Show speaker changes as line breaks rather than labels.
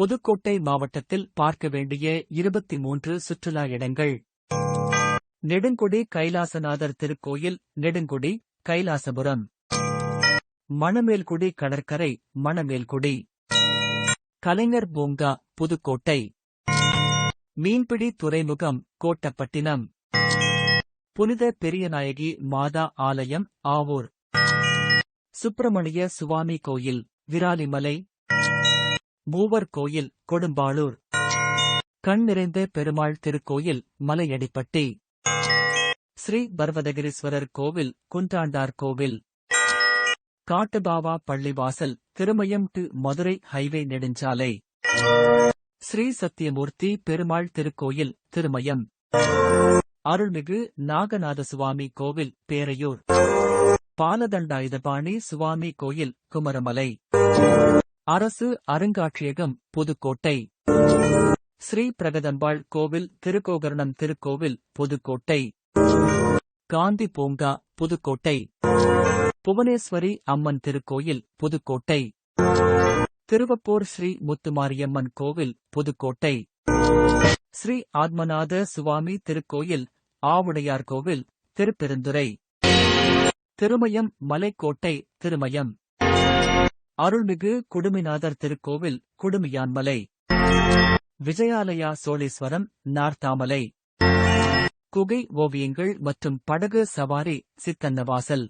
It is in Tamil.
புதுக்கோட்டை மாவட்டத்தில் பார்க்க வேண்டிய இருபத்தி மூன்று சுற்றுலா இடங்கள். நெடுங்குடி கைலாசநாதர் திருக்கோயில் நெடுங்குடி கைலாசபுரம். மணமேல்குடி கடற்கரை மணமேல்குடி. கலைஞர் பூங்கா புதுக்கோட்டை. மீன்பிடி துறைமுகம் கோட்டப்பட்டினம். புனித பெரியநாயகி மாதா ஆலயம் ஆவூர். சுப்பிரமணிய சுவாமி கோயில் விராலிமலை. மூவர் கோயில் கொடும்பாளூர். கண் நிறைந்த பெருமாள் திருக்கோயில் மலையடிப்பட்டி. ஸ்ரீ பர்வதகிரீஸ்வரர் கோவில் குன்றாண்டார் கோவில். காட்டுபாவா பள்ளிவாசல் திருமயம் டு மதுரை ஹைவே நெடுஞ்சாலை. ஸ்ரீ சத்தியமூர்த்தி பெருமாள் திருக்கோயில் திருமயம். அருள்மிகு நாகநாத சுவாமி கோவில் பேரையூர். பாலதண்டாயுதபாணி சுவாமி கோயில் குமரமலை. அரசு அருங்காட்சியகம் புதுக்கோட்டை. ஸ்ரீ பிரகதம்பாள் கோவில் திருக்கோகர்ணம் திருக்கோவில் புதுக்கோட்டை. காந்தி பூங்கா புதுக்கோட்டை. புவனேஸ்வரி அம்மன் திருக்கோயில் புதுக்கோட்டை. திருவப்பூர் ஸ்ரீ முத்துமாரியம்மன் கோவில் புதுக்கோட்டை. ஸ்ரீ ஆத்மநாத சுவாமி திருக்கோயில் ஆவுடையார் கோவில் திருப்பெருந்துறை. திருமயம் மலைக்கோட்டை திருமயம். அருள்மிகு குடுமிநாதர் திருக்கோவில் குடுமியான்மலை. விஜயாலயா சோழீஸ்வரம் நார்த்தாமலை. குகை ஓவியங்கள் மற்றும் படகு சவாரி சித்தன்னவாசல்.